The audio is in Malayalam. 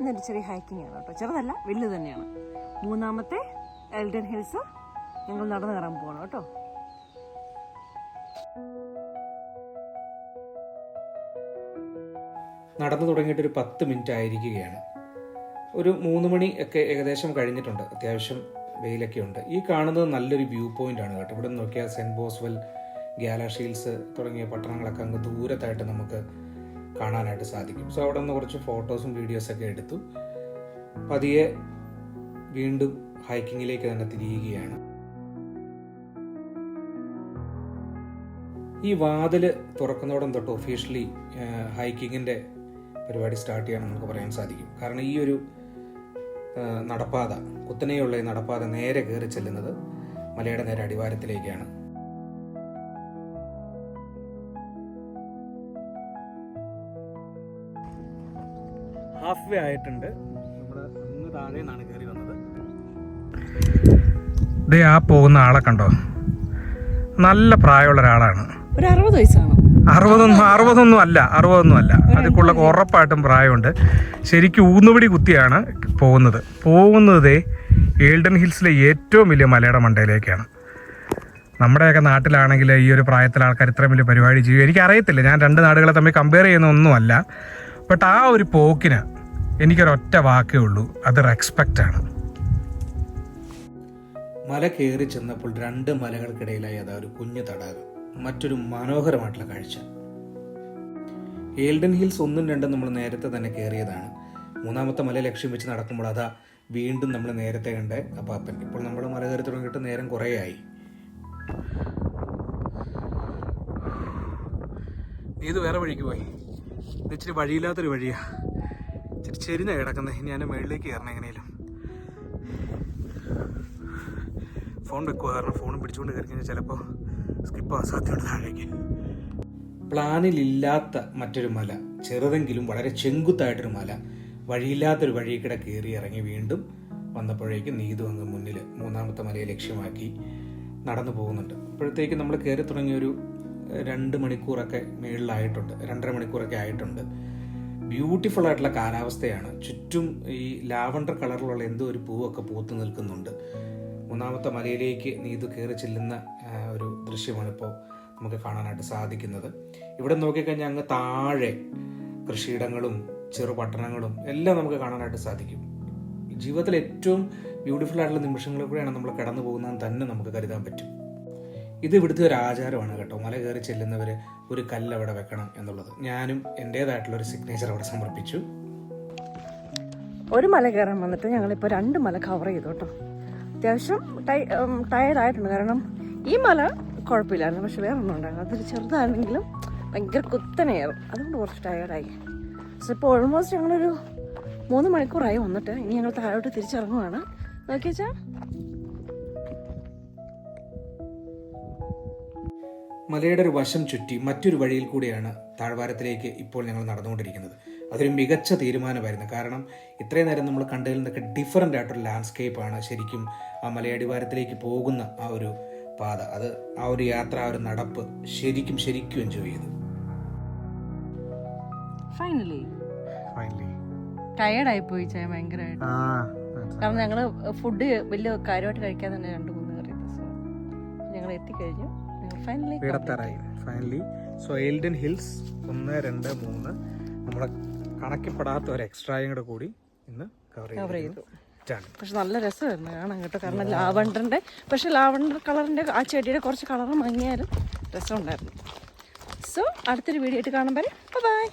ഇന്നൊരു ചെറിയ ഹൈക്കിംഗ് ആണ് കേട്ടോ. ചെറുതല്ല വലുത് തന്നെയാണ്. മൂന്നാമത്തെ എൽഡൻ ഹിൽസ് ഞങ്ങൾ നടന്നു കയറാൻ പോകണം കേട്ടോ. നടന്നു തുടങ്ങിയിട്ട് ഒരു പത്ത് മിനിറ്റ് ആയിരിക്കുകയാണ്. ഒരു മൂന്ന് മണി ഒക്കെ ഏകദേശം കഴിഞ്ഞിട്ടുണ്ട്. അത്യാവശ്യം വെയിലൊക്കെ ഉണ്ട്. ഈ കാണുന്നത് നല്ലൊരു വ്യൂ പോയിന്റ് ആണ് കേട്ടോ. ഇവിടെ നോക്കിയാൽ സെന്റ് ബോസ്വെൽ ഗ്യാലഷീൽസ് തുടങ്ങിയ പട്ടണങ്ങളൊക്കെ അങ്ങ് ദൂരത്തായിട്ട് നമുക്ക് കാണാനായിട്ട് സാധിക്കും. സോ അവിടെ നിന്ന് കുറച്ച് ഫോട്ടോസും വീഡിയോസൊക്കെ എടുത്തു. പതിയെ വീണ്ടും ഹൈക്കിങ്ങിലേക്ക് തന്നെ തിരിയുകയാണ്. ഈ വാതിൽ തുറക്കുന്നതോടം തൊട്ട് ഒഫീഷ്യലി ഹൈക്കിങ്ങിന്റെ പരിപാടി സ്റ്റാർട്ട് ചെയ്യാൻ നമുക്ക് പറയാൻ സാധിക്കും. കാരണം ഈ ഒരു നടപ്പാത കുത്തനെയുള്ള ഈ നടപ്പാത നേരെ കയറി ചെല്ലുന്നത് മലയുടെ നേരെ അടിവാരത്തിലേക്കാണ്. ഹാഫ് വേ ആയിട്ടുണ്ട്. നമ്മൾ അങ്ങ് താഴെ നിന്നാണ് കയറി വന്നത്. ദേ ആ പോകുന്ന ആളെ കണ്ടോ? നല്ല പ്രായമുള്ള ഒരാളാണ്. ഒരു അറുപത് വയസ്സാണ്. അറുപതൊന്നും അറുപതൊന്നും അല്ല അറുപതൊന്നും അല്ല. അതിക്കുള്ള ഉറപ്പായിട്ടും പ്രായമുണ്ട്. ശരിക്കും ഊന്നുപിടി കുത്തിയാണ് പോകുന്നത്. പോകുന്നത് ദേ ഏൾഡൻ ഹിൽസിലെ ഏറ്റവും വലിയ മലയുടെ മണ്ടയിലേക്കാണ്. നമ്മുടെയൊക്കെ നാട്ടിലാണെങ്കിൽ ഈ ഒരു പ്രായത്തിലെ ആൾക്കാർ ഇത്രയും വലിയ പരിപാടി ചെയ്യും എനിക്കറിയത്തില്ല. ഞാൻ രണ്ട് നാടുകളെ തമ്മിൽ കമ്പയർ ചെയ്യുന്ന ഒന്നുമല്ല. ബട്ട് ആ ഒരു പോക്കിന് എനിക്കൊരൊറ്റ വാക്കേ ഉള്ളൂ. അത് റെസ്പെക്റ്റ് ആണ്. മല കയറി ചെന്നപ്പോൾ രണ്ട് മലകൾക്കിടയിലായി അതാ ഒരു കുഞ്ഞു തടാകം. മറ്റൊരു മനോഹരമായിട്ടുള്ള കാഴ്ച. ഏൽഡൻ ഹിൽസ് ഒന്നും രണ്ടും നമ്മൾ നേരത്തെ തന്നെ കയറിയതാണ്. മൂന്നാമത്തെ മല ലക്ഷ്യം വെച്ച് നടക്കുമ്പോൾ അതാ വീണ്ടും നമ്മൾ നേരത്തെ കണ്ട അപ്പാപ്പൻ. ഇപ്പോൾ നമ്മൾ മല കയറി തുടങ്ങിയിട്ട് നേരം കുറേ ആയി ഇത് വേറെ വഴിക്ക് പോയി. ഇച്ചിരി വഴിയില്ലാത്തൊരു വഴിയാ. ചെരിഞ്ഞ കിടക്കുന്നത് ഞാൻ മുകളിലേക്ക് കയറണം എങ്ങനെയും ഫോൺ വെക്കുക കാരണം ഫോണും പിടിച്ചുകൊണ്ട് കയറി കഴിഞ്ഞാൽ ചിലപ്പോൾ സ്കിപ്പ് സാധ്യതയുണ്ട് താഴേക്ക്. പ്ലാനിലില്ലാത്ത മറ്റൊരു മല. ചെറുതെങ്കിലും വളരെ ചെങ്കുത്തായിട്ടൊരു മല. വഴിയില്ലാത്തൊരു വഴിക്കിടെ കയറി ഇറങ്ങി വീണ്ടും വന്നപ്പോഴേക്കും നീതു അങ്ങ് മുന്നിൽ മൂന്നാമത്തെ മലയെ ലക്ഷ്യമാക്കി നടന്നു പോകുന്നുണ്ട്. അപ്പോഴത്തേക്ക് നമ്മൾ കയറി തുടങ്ങിയ ഒരു രണ്ട് മണിക്കൂറൊക്കെ മേളിലായിട്ടുണ്ട്. രണ്ടര മണിക്കൂറൊക്കെ ആയിട്ടുണ്ട്. ബ്യൂട്ടിഫുൾ ആയിട്ടുള്ള കാലാവസ്ഥയാണ്. ചുറ്റും ഈ ലാവണ്ടർ കളറിലുള്ള എന്തോ ഒരു പൂവൊക്കെ പൂത്തു നിൽക്കുന്നുണ്ട്. മൂന്നാമത്തെ മലയിലേക്ക് നീതു കയറി ചെല്ലുന്ന ഒരു ദൃശ്യമാണ് ഇപ്പോൾ നമുക്ക് കാണാനായിട്ട് സാധിക്കുന്നത്. ഇവിടെ നോക്കിക്കഴിഞ്ഞാൽ അങ്ങ് താഴെ കൃഷിയിടങ്ങളും ചെറു പട്ടണങ്ങളും എല്ലാം നമുക്ക് കാണാനായിട്ട് സാധിക്കും. ജീവിതത്തിൽ ഏറ്റവും ബ്യൂട്ടിഫുൾ ആയിട്ടുള്ള നിമിഷങ്ങളിൽ കൂടെയാണ് നമ്മൾ കടന്നു പോകുന്നതെന്ന് തന്നെ നമുക്ക് കരുതാൻ പറ്റും. ഇത് ഇവിടുത്തെ ഒരു ആചാരമാണ് കേട്ടോ. മല കയറി ചെല്ലുന്നവർ ഒരു കല്ല് അവിടെ വെക്കണം എന്നുള്ളത്. ഞാനും എന്റേതായിട്ടുള്ള ഒരു സിഗ്നേച്ചർ അവിടെ സമർപ്പിച്ചു. ഒരു മല കയറാൻ വന്നിട്ട് ഞങ്ങളിപ്പോൾ രണ്ട് മല കവർ ചെയ്തു കേട്ടോ. അത്യാവശ്യം ടൈ ടയർഡ് ആയിട്ടുണ്ട്. കാരണം ഈ മല കുഴപ്പമില്ലായിരുന്നു. പക്ഷെ വേറെ ഒന്നും ഉണ്ടായിരുന്നു അതൊരു ചെറുതാണെങ്കിലും ഭയങ്കര കുത്തനെയായിരുന്നു. അതുകൊണ്ട് കുറച്ച് ടയർഡായി പക്ഷെ ഇപ്പോൾ ഓൾമോസ്റ്റ് ഞങ്ങളൊരു മൂന്ന് മണിക്കൂറായി വന്നിട്ട്. ഇനി ഞങ്ങൾ താഴോട്ട് തിരിച്ചിറങ്ങുവാണ്. നോക്കിയാച്ചാ? മലയുടെ ഒരു വശം ചുറ്റി മറ്റൊരു വഴിയിൽ കൂടിയാണ് താഴ്വാരത്തിലേക്ക് ഇപ്പോൾ ഞങ്ങൾ നടന്നുകൊണ്ടിരിക്കുന്നത്. അതൊരു മികച്ച തീരുമാനമായിരുന്നു. കാരണം ഇത്രയും നേരം നമ്മൾ കണ്ടതിൽ നിന്നൊക്കെ ഡിഫറന്റ് ആയിട്ടൊരു ലാൻഡ്സ്കേപ്പാണ് ശരിക്കും ആ മലയടിവാരത്തിലേക്ക് പോകുന്ന ആ ഒരു പാത. അത് ആ ഒരു യാത്ര ആ ഒരു നടപ്പ് ശരിക്കും ശരിക്കും എൻജോയ് ചെയ്തു. ഫൈനലി ഫൈനലി ടയർഡായി പോയി ചായ ഭയങ്കരമായിട്ട്. കാരണം ഞങ്ങൾ ഫുഡ് വലിയ കാര്യമായിട്ട് കഴിക്കാൻ തന്നെ രണ്ട് മൂന്ന് കറിയത് ഞങ്ങൾ എത്തിക്കഴിഞ്ഞു ഇടത്തറായി ഫൈനലി സോ എൽഡൻ ഹിൽസ് ഒന്ന് രണ്ട് മൂന്ന് നമ്മളെ കണക്കിപ്പെടാത്ത ഒരു എക്സ്ട്രായും കൂടെ കൂടി ഇന്ന് കവർ ചെയ്തു. പക്ഷെ നല്ല രസമായിരുന്നു കാണാൻ കേട്ടോ. കാരണം ലാവണ്ടറിന്റെ പക്ഷെ ലാവണ്ടർ കളറിന്റെ ആ ചെടിയുടെ കുറച്ച് കളർ മങ്ങിയാലും രസമുണ്ടായിരുന്നു. സോ അടുത്തൊരു വീഡിയോ ആയിട്ട് കാണുമ്പോൾ ബൈ